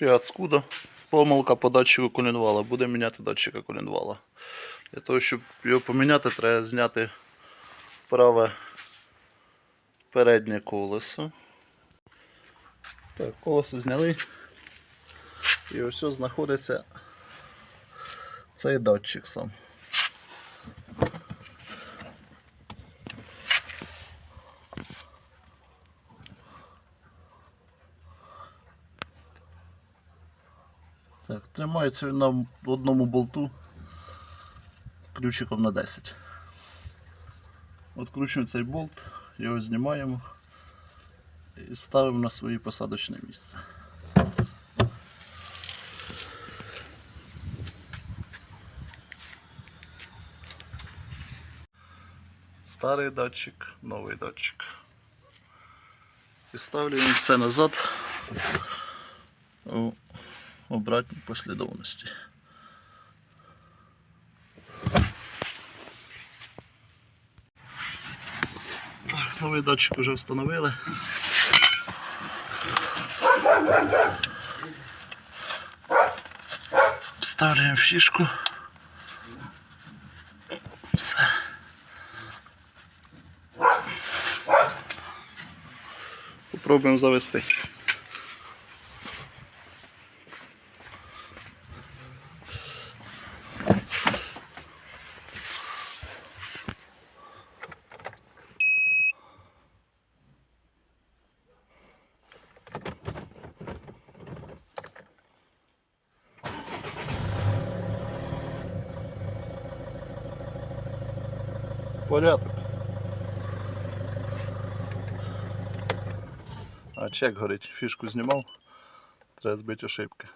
Fiat скуда. Помилка по датчику колінвала. Буде міняти датчика колінвала. Для того, щоб його поміняти, треба зняти праве переднє колесо. Так, колесо зняли. І ось знаходиться цей датчик сам. Так, тримається він на одному болту ключиком на 10. Откручуємо цей болт, його знімаємо і ставимо на своє посадочне місце. Старий датчик, новий датчик. І ставлюємо все назад обратній послідовності. Так, новий датчик вже встановили. Вставляємо фішку. Все. Попробуємо завести. Порядок. А чек горить, фішку знімав. Треба збити ошибки.